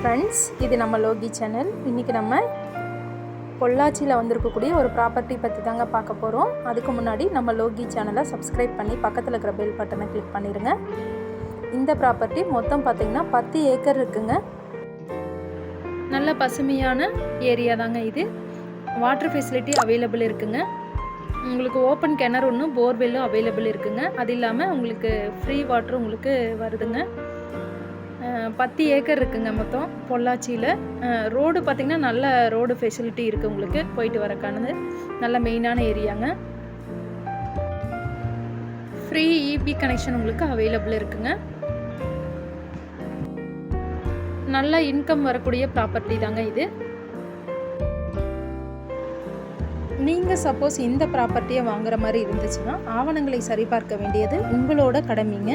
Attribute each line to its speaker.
Speaker 1: Friends இது நம்ம Loki channel இன்றைக்கி நம்ம பொள்ளாச்சியில் வந்திருக்கக்கூடிய ஒரு ப்ராப்பர்ட்டி பற்றி தாங்க பார்க்க போகிறோம் அதுக்கு முன்னாடி நம்ம லோகி சேனலை சப்ஸ்கிரைப் பண்ணி பக்கத்தில் இருக்கிற பெல் பட்டனை கிளிக் பண்ணிடுங்க இந்த ப்ராப்பர்ட்டி மொத்தம் பார்த்திங்கன்னா பத்து ஏக்கர் இருக்குங்க. நல்ல பசுமையான ஏரியா தாங்க இது. வாட்டர் ஃபெசிலிட்டி அவைலபிள் இருக்குங்க. உங்களுக்கு ஓப்பன் கிணறு ஒன்று போர்வெல்லும் அவைலபிள் இருக்குங்க. அது இல்லாமல் உங்களுக்கு ஃப்ரீ வாட்டர் உங்களுக்கு வருதுங்க. பத்து ஏக்கர் இருக்குங்க மொத்தம் பொள்ளாச்சியில். ரோடு பார்த்திங்கன்னா நல்ல ரோடு ஃபெசிலிட்டி இருக்குது உங்களுக்கு போயிட்டு வரக்கானது. நல்ல மெயினான ஏரியாங்க. ஃப்ரீ இபி கனெக்ஷன் உங்களுக்கு அவைலபிள் இருக்குங்க. நல்ல இன்கம் வரக்கூடிய ப்ராப்பர்ட்டி தாங்க இது. நீங்கள் சப்போஸ் இந்த ப்ராப்பர்ட்டியை வாங்குற மாதிரி இருந்துச்சுன்னா ஆவணங்களை சரிபார்க்க வேண்டியது உங்களோட கடமைங்க.